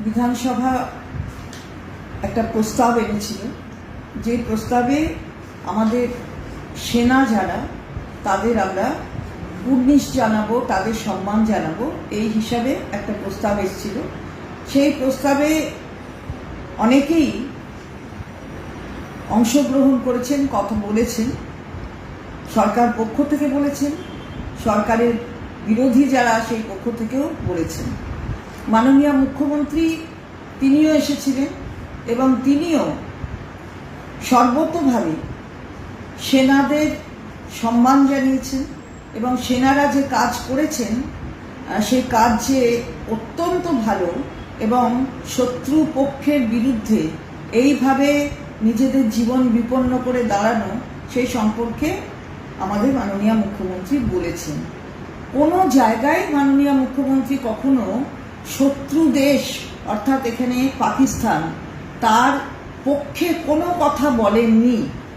বিধানসভা একটা প্রস্তাব এনেছিল। যে প্রস্তাবে আমাদের সেনা যারা, তাদের আমরা কুর্নিশ জানাব, তাদের সম্মান জানাব। এই হিসাবে একটা প্রস্তাব এসেছিল। সেই প্রস্তাবে অনেকেই অংশগ্রহণ করেছেন, কথা বলেছেন। সরকার পক্ষ থেকে বলেছেন, সরকারের বিরোধী যারা, সেই পক্ষ থেকেও বলেছেন। মাননীয় মুখ্যমন্ত্রী তিনিও এসেছিলেন এবং তিনিও সর্বতভাবে সেনাদের সম্মান জানিয়েছেন এবং সেনারা যে কাজ করেছেন সেই কাজ যে অত্যন্ত ভালো এবং শত্রু পক্ষের বিরুদ্ধে এইভাবে নিজেদের জীবন বিপন্ন করে দাঁড়ানো, সেই সম্পর্কে আমাদের মাননীয় মুখ্যমন্ত্রী বলেছেন। কোনো জায়গায় মাননীয় মুখ্যমন্ত্রী কখনো শত্রু দেশ অর্থাৎ এখানে পাকিস্তান তার পক্ষে কোনো কথা বলেননি।